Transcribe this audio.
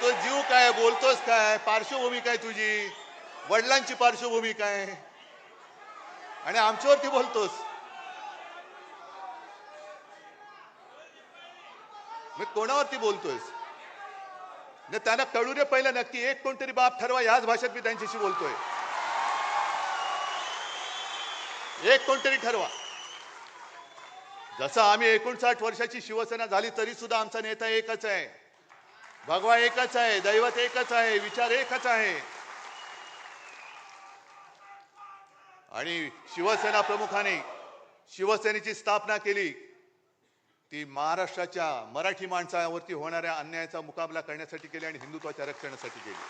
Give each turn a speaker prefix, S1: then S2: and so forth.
S1: तो जीव काय बोलतोस काय? पार्श्वभूमी काय तुझी? वडिलांची पार्श्वभूमी काय? आणि आमच्यावरती बोलतोस? मी कोणावरती बोलतोयस? नाही त्यांना कळू दे पहिलं नक्की. एक कोणतरी बाप ठरवा याच भाषेत मी त्यांच्याशी बोलतोय. एक कोणतरी ठरवा. जसं आम्ही एकोणसाठ वर्षाची शिवसेना झाली तरी सुद्धा आमचा नेता एकच आहे. भगवा एकच आहे दैवत एकच आहे विचार एकच आहे. आणि शिवसेना प्रमुखाने शिवसेनेची स्थापना केली. ती महाराष्ट्राच्या मराठी माणसावरती होणाऱ्या अन्यायाचा मुकाबला करण्यासाठी केली आणि हिंदुत्वाच्या रक्षणासाठी केली.